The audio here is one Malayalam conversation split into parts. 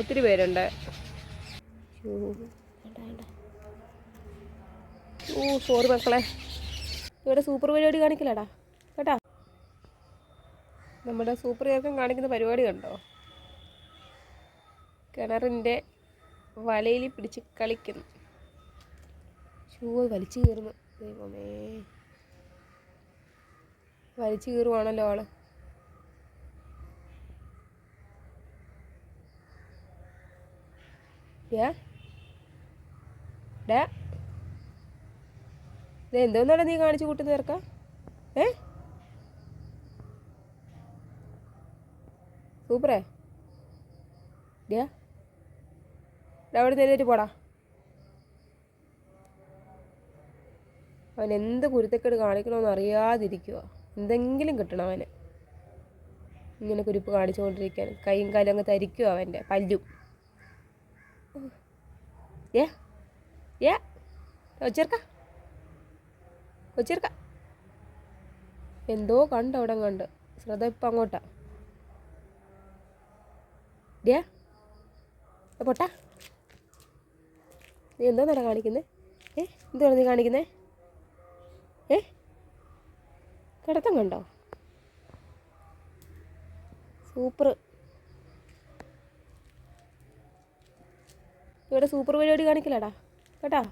ഒത്തിരി പേരുണ്ട്. ഓ. സോറി മക്കളെ. ഇവിടെ സൂപ്പർ പരിപാടി കാണിക്കില്ലടാ. കേട്ടാ? നമ്മുടെ സൂപ്പർ ചേർക്കം കാണിക്കുന്ന പരിപാടി കണ്ടോ? കിണറിന്റെ വലയിൽ പിടിച്ച് കളിക്കുന്നു. ഷൂ വലിച്ചു കീറുന്നു. ദൈവമേ. വലിച്ചു കീറുവാണല്ലോ ആൾ. ഡാ ഡാ. ഇത് എന്തോന്നാണ് നീ കാണിച്ചു കൂട്ടുന്ന ചേർക്ക ഏ? സൂപ്പറേ. ഡാ. അവിടെ എഴുന്നേറ്റ് പോടാ. അവൻ എന്ത് കുരുത്തക്കേട് കാണിക്കണമെന്ന് അറിയാതിരിക്കുക എന്തെങ്കിലും കിട്ടണം അവന്. ഇങ്ങനെ കുരിപ്പ് കാണിച്ചുകൊണ്ടിരിക്കാൻ. കൈയും കാലും അങ്ങ് തരിക്കുക അവന്റെ പല്ലും. ഏ ഏ കൊച്ചേർക്ക കൊച്ചേർക്ക എന്തോ കണ്ട് അവിടെ കണ്ട്. ശ്രദ്ധ ഇപ്പം അങ്ങോട്ടാ. ഡേ പൊട്ടാ. നീ എന്താ നട കാണിക്കുന്നേ? ഏ? എന്തുവാണ് നീ കാണിക്കുന്നേ? ഏ? കിടത്തം കണ്ടോ? സൂപ്പർ. ഇവിടെ സൂപ്പർ പരിപാടി കാണിക്കില്ലടാ. കേട്ടാ.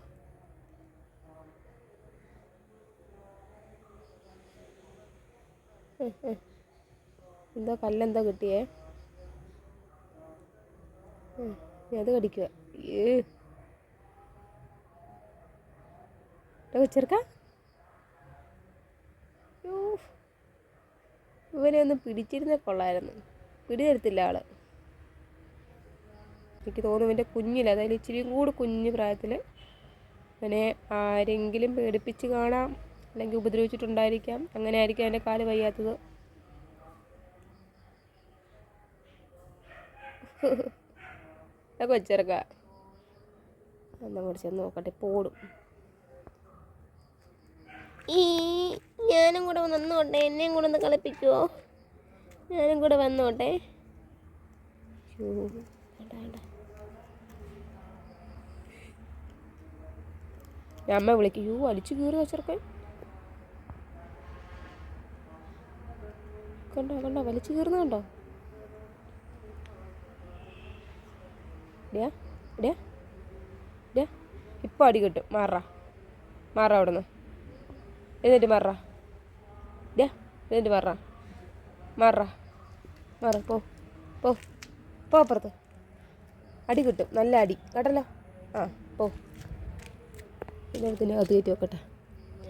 എന്തോ കല്ലെന്തോ കിട്ടിയേ. അത് കടിക്കുക ഏ. വെച്ചെടുക്ക ഇവനെ ഒന്ന് പിടിച്ചിരുന്ന കൊള്ളായിരുന്നു. പിടി തരത്തില്ല ആൾ. എനിക്ക് തോന്നുന്നു എന്റെ കുഞ്ഞിൽ അതായത് ഇച്ചിരിയും കൂടി കുഞ്ഞു പ്രായത്തിൽ അവനെ ആരെങ്കിലും പേടിപ്പിച്ച് കാണാം അല്ലെങ്കിൽ ഉപദ്രവിച്ചിട്ടുണ്ടായിരിക്കാം. അങ്ങനെ ആയിരിക്കും എന്റെ കാൽ വയ്യാത്തത്. കൊച്ചിറക്ക. എന്നാ കൂടി ചെന്ന് നോക്കട്ടെ പോടും. ഈ ഞാനും കൂടെ വന്നോട്ടെ എന്നെയും കൂടെ ഒന്ന് കളിപ്പിക്കുമോ ഞാനും കൂടെ വന്നോട്ടെ. വേണ്ട വേണ്ട. അമ്മ വിളിക്കും. യൂ വലിച്ചു കീറി വെച്ചിറക്കൻ കണ്ടോ കണ്ടോ വലിച്ചു കീറുന്ന കണ്ടോ? ഇപ്പം അടി കിട്ടും. മാറാ അവിടെ അവിടുന്ന്. എന്നിട്ട് മാറാ. എന്നിട്ട് മാറാ. മാറാ മാറ പോ പോ പോ അപ്പുറത്ത്. അടി കിട്ടും നല്ല അടി. കേട്ടല്ലോ? ആ പോ. ഇതിനകത്തിന് അത് കയറ്റി വെക്കട്ടെ.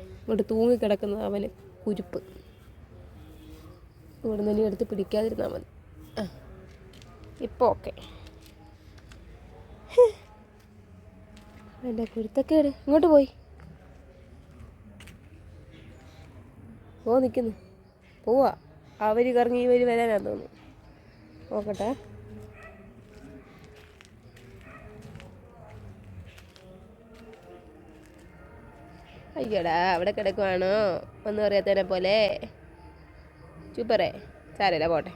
ഇങ്ങോട്ട് തൂങ്ങിക്കിടക്കുന്നത് അവന് കുരുപ്പ്. ഇവിടെ നിന്ന് എടുത്ത് പിടിക്കാതിരുന്നാൽ മതി. ആ. ഇപ്പോൾ ഓക്കെ. എന്റെ കുരുത്തക്കേട് ഇങ്ങോട്ട് പോയി. പോ നിൽക്കുന്നു പോവാ. അവർ കറങ്ങി ഇവർ വരാനാന്ന് തോന്നുന്നു. നോക്കട്ടെ. അയ്യോടാ അവിടെ കിടക്കുവാണോ? ഒന്നും അറിയാത്തവനെ പോലെ. ചൂപ്പറേ സാരല്ല പോട്ടെ.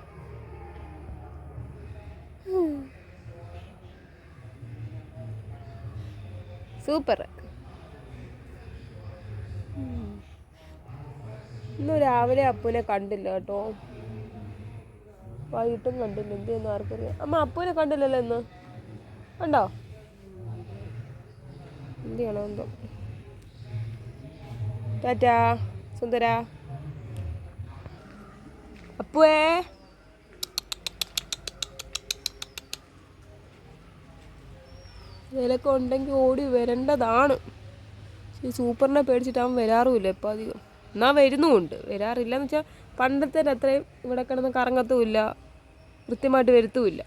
സൂപ്പർ. ഇന്ന് രാവിലെ അപ്പൂനെ കണ്ടില്ല കേട്ടോ. വൈകിട്ടും കണ്ടില്ല എന്തെന്ന് ആർക്കറിയാം. അമ്മ അപ്പൂനെ കണ്ടില്ലല്ലോ ഇന്ന്. കണ്ടോ? എന്ത് ചെയ്യണോ എന്തോ. ടാറ്റാ സുന്ദര. അപ്പുവേ. ഇതിലൊക്കെ ഉണ്ടെങ്കിൽ ഓടി വരേണ്ടതാണ്. സൂപ്പറിനെ പേടിച്ചിട്ട് അവൻ വരാറുമില്ല ഇപ്പം അധികം. എന്നാൽ വരുന്നുമുണ്ട്. വരാറില്ല എന്ന് വെച്ചാൽ പണ്ടത്തെ അത്രയും ഇവിടെ കിടന്ന് കറങ്ങത്തുമില്ല. കൃത്യമായിട്ട് വരുത്തുമില്ല.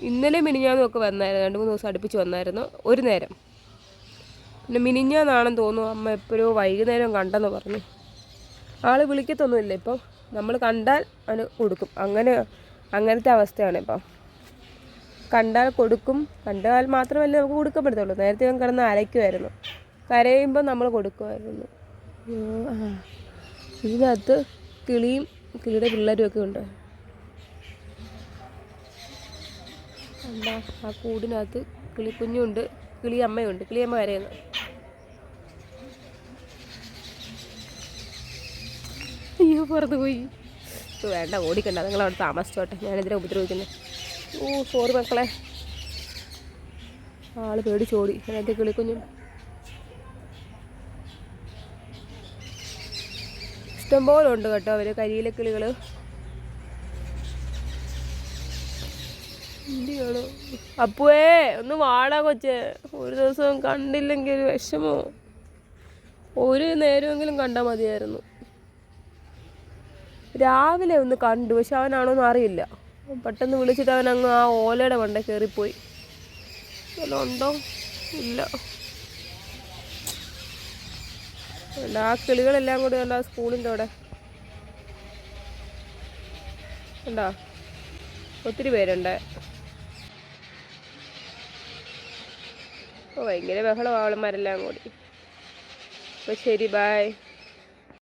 ഇന്നലെ മിനിഞ്ഞാന്നും ഒക്കെ വന്നായിരുന്നു. രണ്ട് മൂന്ന് ദിവസം അടുപ്പിച്ച് വന്നായിരുന്നു. ഒരു നേരം. പിന്നെ മിനിഞ്ഞാന്നാണെന്ന് തോന്നുന്നു അമ്മ എപ്പോഴോ വൈകുന്നേരം കണ്ടെന്ന് പറഞ്ഞു. ആൾ വിളിക്കത്തൊന്നുമില്ല ഇപ്പം. നമ്മൾ കണ്ടാൽ അവന് കൊടുക്കും. അങ്ങനെ അങ്ങനത്തെ അവസ്ഥയാണ് ഇപ്പം. കണ്ടാൽ കൊടുക്കും. കണ്ടാൽ മാത്രമല്ല നമുക്ക് കൊടുക്കാൻ പറ്റത്തുള്ളൂ നേരത്തെ അവൻ കിടന്ന് അരയ്ക്കുമായിരുന്നു കരയുമ്പോൾ നമ്മൾ കൊടുക്കുമായിരുന്നു. ഇതിനകത്ത് കിളിയും കിളിയുടെ പിള്ളേരും ഒക്കെ ഉണ്ട്. എന്താ ആ കൂടിനകത്ത് കിളിക്കുഞ്ഞുണ്ട്. കിളിയമ്മയുണ്ട്. കിളിയമ്മ കരയുന്നു. പുറത്ത് പോയി. വേണ്ട ഓടിക്കണ്ട. നിങ്ങൾ അവിടെ താമസിച്ചോട്ടെ. ഞാനെതിരെ ഉപദ്രവിക്കുന്നത് ഓ സോറി മക്കളെ. ആൾ പേടിച്ചോടി അതിനകത്ത് കിളിക്കുഞ്ഞുണ്ട് ഇഷ്ടംപോലെ ഉണ്ട് കേട്ടോ അവർ കരിയിലെ കിളികൾ അപ്പുവേ ഒന്ന് വാടാ കൊച്ചേ. ഒരു ദിവസം കണ്ടില്ലെങ്കിൽ വിഷമോ. ഒരു നേരമെങ്കിലും കണ്ടാൽ മതിയായിരുന്നു. രാവിലെ ഒന്ന് കണ്ടു. പക്ഷെ അവനാണോന്ന് അറിയില്ല. പെട്ടെന്ന് വിളിച്ചിട്ട് അവൻ അങ്ങ് ആ ഓലയുടെ വണ്ട കയറിപ്പോയി. വല്ലതും ഉണ്ടോ? ഇല്ല. ആ കിളികളെല്ലാം കൂടി അല്ല സ്കൂളിന്റെ അവിടെ? ഉണ്ടോ? ഒത്തിരി പേരുണ്ട്. ഭയങ്കര ബഹളം ആവളന്മാരെല്ലാം കൂടി. അപ്പോൾ ശരി ബായ്